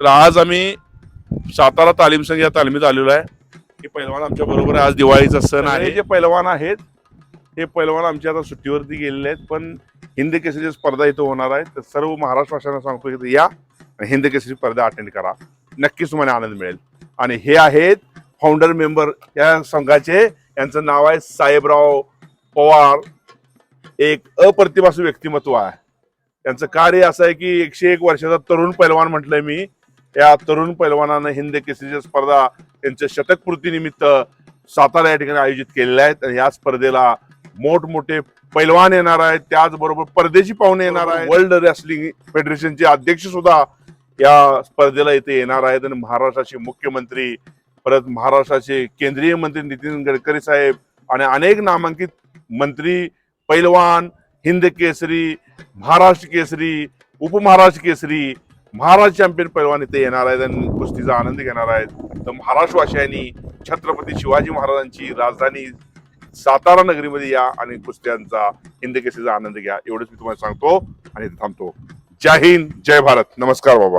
तर आज आम्ही सातारा तालीम संघ या तालमीत आलेलो आहे. हे पैलवान आमच्या बरोबर आहे. आज दिवाळीचा सण आहे. हे जे पैलवान आहेत हे पैलवान आमच्या आता सुट्टीवरती गेलेले आहेत पण हिंद केसरी स्पर्धा इथं होणार आहे. तर सर्व महाराष्ट्रवासियांना सांगतो की या आणि हिंद केसरी स्पर्धा अटेंड करा. नक्कीच तुम्हाला आनंद मिळेल. आणि हे आहेत फाउंडर मेंबर या संघाचे. यांचं नाव आहे साहेबराव पवार. एक अप्रतिभासू व्यक्तिमत्व आहे. त्यांचं कार्य असं आहे की एकशे एक वर्षाचा तरुण पैलवान म्हटलंय मी. या तरुण पैलवानानं हिंद केसरीच्या स्पर्धा त्यांच्या शतकपूर्तीनिमित्त सातारा या ठिकाणी आयोजित केलेल्या आहेत. आणि या स्पर्धेला मोठमोठे पैलवान येणार आहेत. त्याचबरोबर परदेशी पाहुणे येणार आहेत. वर्ल्ड रेसलिंग फेडरेशनचे अध्यक्ष सुद्धा या स्पर्धेला इथे येणार आहेत. आणि महाराष्ट्राचे मुख्यमंत्री परत महाराष्ट्राचे केंद्रीय मंत्री नितीन गडकरी साहेब आणि अनेक नामांकित मंत्री पैलवान हिंद केसरी महाराष्ट्र केसरी उपमहाराष्ट्र केसरी महाराष्ट्र चॅम्पियन पैलवान इथे येणार आहेत आणि कुस्तीचा आनंद घेणार आहेत. तर महाराष्ट्रवासियांनी छत्रपती शिवाजी महाराजांची राजधानी सातारा नगरीमध्ये या आणि कुस्त्यांचा हिंदकेसीचा आनंद घ्या. एवढंच मी तुम्हाला सांगतो आणि थांबतो. जय हिंद जय भारत. नमस्कार बाबा.